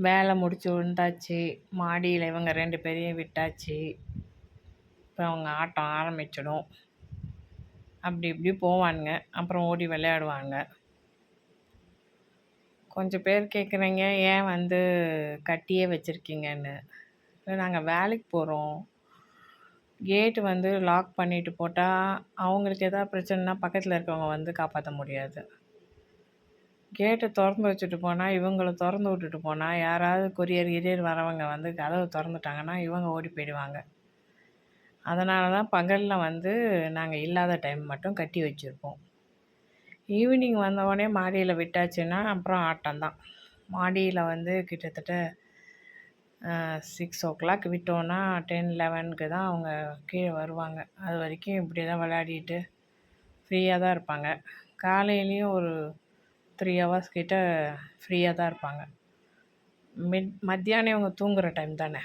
வேலை முடிச்சு வந்தாச்சு மாடியில் இவங்க ரெண்டு பேரையும் விட்டாச்சு. இப்போ அவங்க ஆட்டம் ஆரம்பிச்சிடும். அப்படி இப்படி போவானுங்க. அப்புறம் ஓடி விளையாடுவாங்க. கொஞ்சம் பேர் கேட்குறீங்க ஏன் வந்து கட்டியே வச்சுருக்கீங்கன்னு. இல்லை நாங்கள் வேலைக்கு போகிறோம் கேட்டு வந்து லாக் பண்ணிட்டு போட்டால் அவங்களுக்கு எதாவது பிரச்சனைனா பக்கத்தில் இருக்கவங்க வந்து காப்பாற்ற முடியாது. கேட்டை திறந்து வச்சுட்டு போனால் இவங்களை திறந்து விட்டுட்டு போனால் யாராவது கொரியர் கிரியர் வரவங்க வந்து கதவு திறந்துட்டாங்கன்னா இவங்க ஓடி போயிடுவாங்க. அதனால தான் பகலில் வந்து நாங்கள் இல்லாத டைம் மட்டும் கட்டி வச்சுருப்போம். ஈவினிங் வந்தவுடனே மாடியில் விட்டாச்சுன்னா அப்புறம் ஆட்டம் தான் மாடியில் வந்து கிட்டத்தட்ட சிக்ஸ் ஓ கிளாக் விட்டோன்னா டென் லெவனுக்கு தான் அவங்க கீழே வருவாங்க. அது வரைக்கும் இப்படி தான் விளையாடிட்டு ஃப்ரீயாக தான் இருப்பாங்க. காலையிலையும் ஒரு த்ரீ ஹவர்ஸ் கிட்ட ஃப்ரீயாக தான் இருப்பாங்க. மிட் மத்தியானம் இவங்க தூங்குகிற டைம் தானே.